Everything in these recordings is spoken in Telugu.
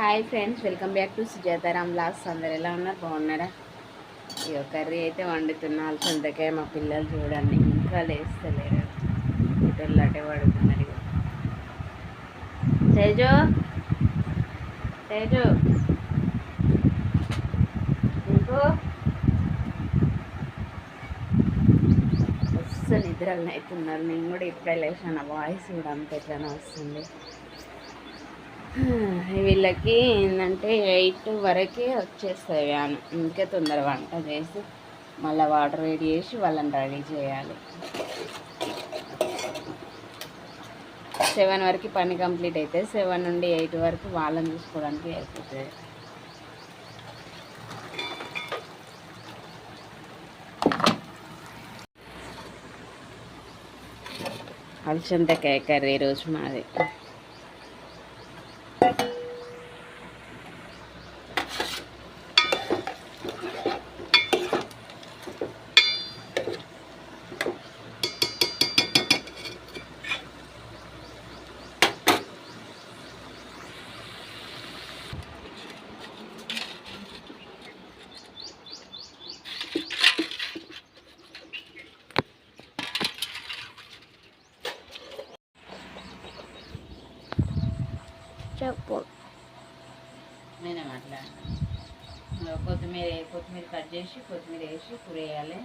Hi friends welcome back to Sujataram loss అందరు ఎలా ఉన్నారు? బాగున్నారా? ఈ కర్రీ అయితే వండుతున్నా. సొంతకాయ మా పిల్లలు చూడండి. ఇంకా లేస్తలేరు. ఇటర్లు అటే పడుతున్నారు ఇక తేజు తేజు. ఇంకో. అస్సలు నిద్రలు అవుతున్నారు నేను కూడా ఇప్పుడే లేచాను. వాయిస్ కూడా అంత ఎట్లనే వస్తుంది. వీళ్ళకి ఏంటంటే ఎయిట్ వరకే వచ్చేస్తాయి వ్యాన్. ఇంకే తొందర వంట చేసి మళ్ళీ వాటర్ వేడి చేసి వాళ్ళని రెడీ చేయాలి. సెవెన్ వరకు పని కంప్లీట్ అయితే సెవెన్ నుండి ఎయిట్ వరకు వాళ్ళని చూసుకోవడానికి అయిపోతుంది. అలసంతకాయ కర్రీ రోజు మాది. Thank you. కొత్తిమీర కొత్తిమీర కట్ చేసి కొత్తిమీర వేసి కూర వేయాలి.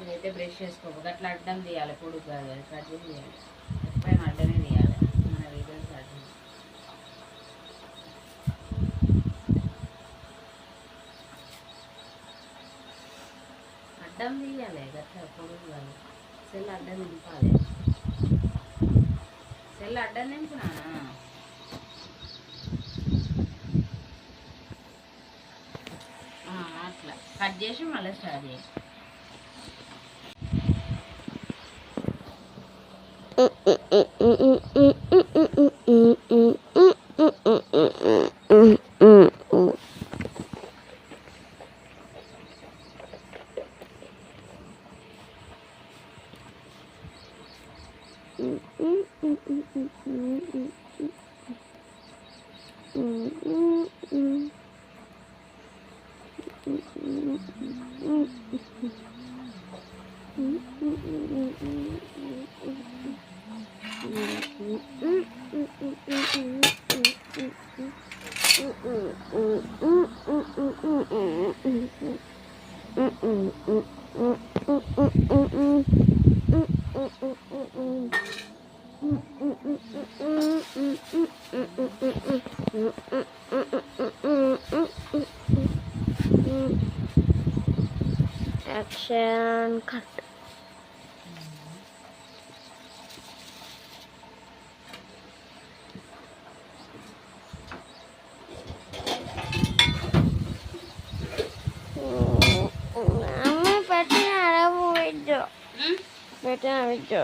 ఇదైతే బ్రష్ చేసుకోవాలి. అట్లా అడ్డం తీయాలి. పొడుగు కాదు అది. కట్ చేసి తీయాలి. ఎప్పుడైనా అడ్డమే తీయాలి. మన వీడియోస్ అడ్డం అడ్డం తీయాలి. గట్ల పొడుగు కాదు. సెల్ అడ్డం నింపాలి. సెల్ అడ్డం నింపునానా ఆ, అట్లా కట్ చేసి మళ్ళీ స్టార్ట్ చేయి యాక్షన్ కట్ అమ్మ పెట్టిన అడవు విద్యు పెట్టిన విద్యు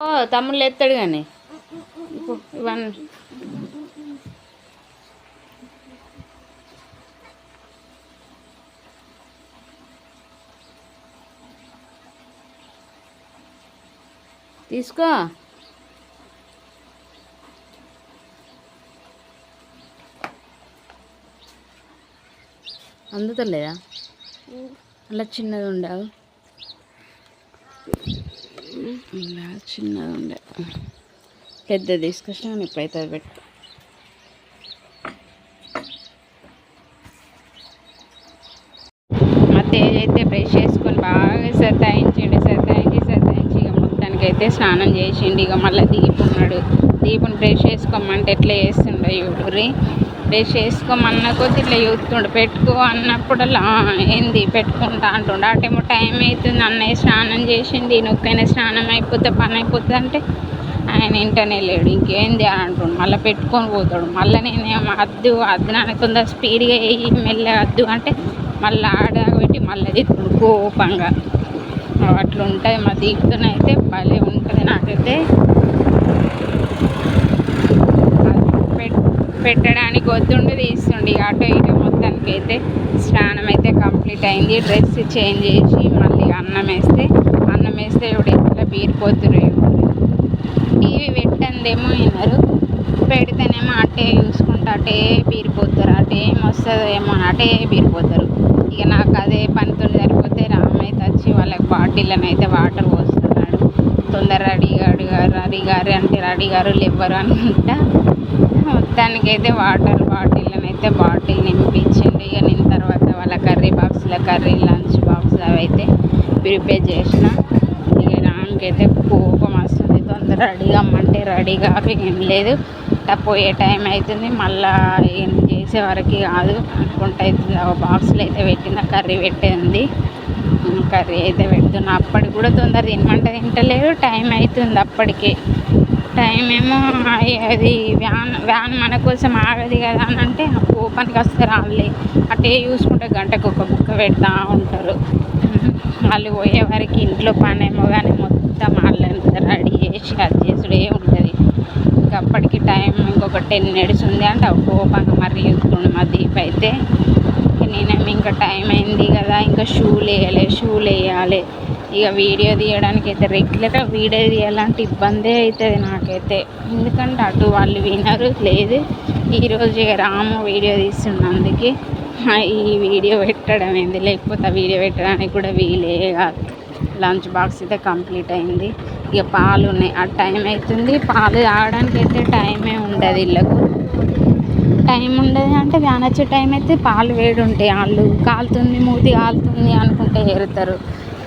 ఓ తమ్ముళ్ళు ఎత్తాడు కానీ ఇవన్నీ తీసుకో. అందుతలేదా అలా చిన్నది ఉండవు ఇలా చిన్నది ఉండే పెద్ద తీసుకొచ్చినా ఇప్పుడైతే అది పెట్టు మా తేజ్ అయితే బ్రష్ చేసుకొని బాగా సతాయించిండు సతాయించి సతాయించి అయితే స్నానం చేసిండు. ఇక మళ్ళీ దీపున్నాడు దీపుని బ్రష్ చేసుకోమంటే ఎట్లా చేస్తుండో యూరి బ్రష్ చేసుకోమన్న కొద్ది ఇట్లా చూస్తుండు. పెట్టుకో అన్నప్పుడల్లా ఏంది పెట్టుకుంటా అంటుండు. అటేమో టైం అవుతుంది. అన్నయ్య స్నానం చేసింది నొక్కైనా స్నానం అయిపోతే పని అయిపోతుంది అంటే ఆయన ఇంటనే లేడు. ఇంకేంది అని అంటుండు. మళ్ళీ పెట్టుకొని పోతాడు. మళ్ళీ నేనేమో అద్దు అద్దు నాన్న. స్పీడ్గా వేయి మెల్లగా అద్దు అంటే మళ్ళీ ఆడబెట్టి మళ్ళీ తిప్పుడు కోపంగా. అట్లా ఉంటుంది మా దీపుతోనైతే భలే ఉంటుంది నాకైతే. పెట్- పెట్టడానికి వద్దుండి తీస్తుండే ఇక అటు ఇటు మొత్తానికి అయితే స్నానం అయితే కంప్లీట్ అయింది డ్రెస్ చేంజ్ చేసి మళ్ళీ అన్నం వేస్తే అన్నం వేస్తే ఇప్పుడు ఎట్లా బీరిపోతురు టీవీ పెట్టందేమో వినరు పెడితేనేమో అటే చూసుకుంటా అటే బీరిపోతారు అటే వస్తుందేమో అని అటే బీరిపోతారు ఇక నాకు అదే పనితో సరిపోతే రా వాళ్ళకి బాటిళ్ళని అయితే వాటర్ పోస్తున్నాడు తొందర రెడీ గారు రెడీ గారు అంటే రెడీ గారు లేవరు అనుకుంటా. మొత్తానికైతే వాటర్ బాటిల్ని అయితే బాటిల్ నింపించిండు. ఇక నేను తర్వాత వాళ్ళ కర్రీ బాక్స్లో కర్రీ లంచ్ బాక్స్ అవి అయితే ప్రిపేర్ చేసిన. ఇక రామ్కైతే కోపం వస్తుంది. తొందర రెడీ అమ్మంటే రెడీగా ఏం లేదు. పోయే టైం అవుతుంది మళ్ళా ఏం చేసే వరకు కాదు. అనుకుంటా అవుతుంది బాక్స్లో అయితే పెట్టిన కర్రీ పెట్టేది కర్రీ అయితే పెడుతున్నా. అప్పటికి కూడా తొందర తినమంటే తింటలేదు. టైం అవుతుంది అప్పటికే. టైం ఏమో అది వ్యాన్ వ్యాన్ మన కోసం ఆగదు కదా అని అంటే ఓపెన్కి కోపానికి వస్తే రాలే అటే చూసుకుంటే గంటకు ఒక బుక్క పెడతా ఉంటారు. వాళ్ళు పోయే వరకు ఇంట్లో పని ఏమో కానీ మొత్తం వాళ్ళంతా రెడీ చేసి అది చేసుడే ఉంటుంది. ఇంకా అప్పటికి టైం ఇంకొక టెన్ మినిట్స్ ఉంది అంటే ఆ ఓపెన్ మరీ చూసుకోండి మా దీప్ అయితే నేనేమి ఇంకా టైం అయింది కదా ఇంకా షూలు వేయాలి షూలు వేయాలి ఇక వీడియో తీయడానికి అయితే రెగ్యులర్గా వీడియో తీయాలంటే ఇబ్బందే అవుతుంది నాకైతే. ఎందుకంటే అటు వాళ్ళు వినరు లేదు. ఈరోజు ఇక రాము వీడియో తీస్తున్నందుకే ఈ వీడియో పెట్టడం ఏంది? లేకపోతే ఆ వీడియో పెట్టడానికి కూడా వీలే కాదు. లంచ్ బాక్స్ అయితే కంప్లీట్ అయింది. ఇక పాలు ఉన్నాయి. ఆ టైం అవుతుంది. పాలు తాగడానికి అయితే టైమే ఉండదు ఇళ్ళకు. టైం ఉండదు అంటే వ్యాన్ వచ్చే టైం అయితే పాలు వేడి ఉంటాయి వాళ్ళు కాలుతుంది మూతి కాలుతుంది అనుకుంటే ఏరుతారు.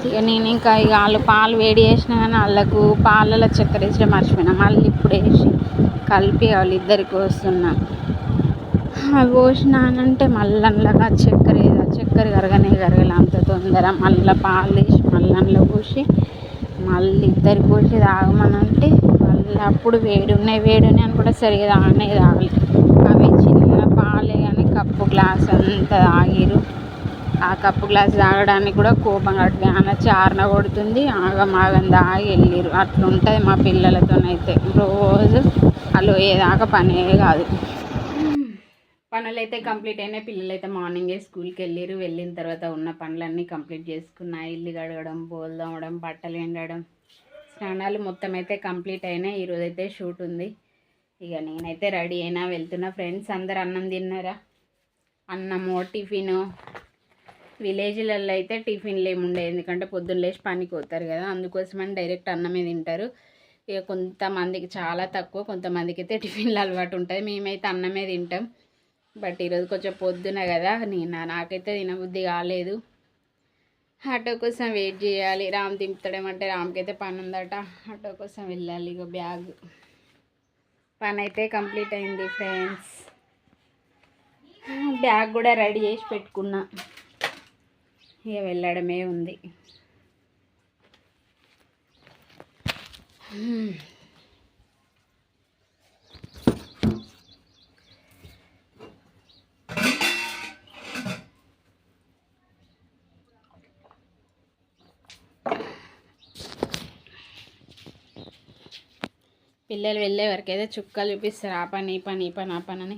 ఇక నేను ఇంకా ఇక వాళ్ళు పాలు వేడి చేసినా కానీ వాళ్ళకు పాలలో చక్కెర వేసి మర్చిపోయినా. మళ్ళీ ఇప్పుడు వేసి కలిపి వాళ్ళిద్దరికి వస్తున్నా అవి పోసినానంటే మళ్ళీ అందులోగా చక్కెర చక్కెర కరగనే కరగలే అంత తొందర. మళ్ళీ పాలు వేసి మళ్ళీ అందులో పోసి మళ్ళీ ఇద్దరికి పోసి తాగమనంటే మళ్ళీ అప్పుడు వేడి ఉన్నాయి వేడి ఉన్నాయి అని కూడా సరిగా తాగనే తాగలేదు అవి చిన్న పాలే కానీ కప్పు గ్లాస్ అంతా తాగిరు ఆ కప్పు గ్లాస్ తాగడానికి కూడా కోపం కట్టి ఆన చారణ కొడుతుంది ఆగం ఆగం తాగి వెళ్ళిరు. అట్లా ఉంటుంది మా పిల్లలతోనైతే. రోజు వాళ్ళు ఏదాకా పనే కాదు. పనులు అయితే కంప్లీట్ అయినాయి. పిల్లలు అయితే మార్నింగే స్కూల్కి వెళ్ళిరు. వెళ్ళిన తర్వాత ఉన్న పనులన్నీ కంప్లీట్ చేసుకున్నాయి ఇల్లు కడగడం బోల్ తోమడం బట్టలు ఎండడం స్నానాలు మొత్తం అయితే కంప్లీట్ అయినాయి. ఈరోజు అయితే షూట్ ఉంది. ఇక నేనైతే రెడీ అయినా వెళ్తున్నా. ఫ్రెండ్స్ అందరు అన్నం తిన్నారా? అన్నము టిఫిను. విలేజ్లలో అయితే టిఫిన్లు ఏమి ఉండవు. ఎందుకంటే పొద్దున్న లేచి పనికి పోతారు కదా. అందుకోసమని డైరెక్ట్ అన్నమే తింటారు. ఇక కొంతమందికి చాలా తక్కువ కొంతమందికి అయితే టిఫిన్లు అలవాటు ఉంటుంది. మేమైతే అన్నమే తింటాం. బట్ ఈరోజు కొంచెం పొద్దున కదా. నేను నాకైతే తినబుద్ధి కాలేదు. ఆటో కోసం వెయిట్ చేయాలి. రామ్ దింపుతాడేమంటే రామ్కైతే పని ఉందట. ఆటో కోసం వెళ్ళాలి. ఇక బ్యాగ్. పని అయితే కంప్లీట్ అయింది ఫ్రెండ్స్. బ్యాగ్ కూడా రెడీ చేసి పెట్టుకున్నా. ఇక వెళ్ళడమే ఉంది. పిల్లలు వెళ్ళే వరకు అయితే చుక్కలు చూపిస్తారు. ఆ పని ఈ పని ఈ పని ఆ పని అని.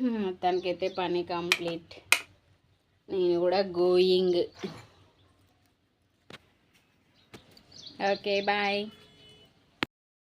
మొత్తానికైతే పని కంప్లీట్. నేను కూడా గోయింగ్. Okay bye.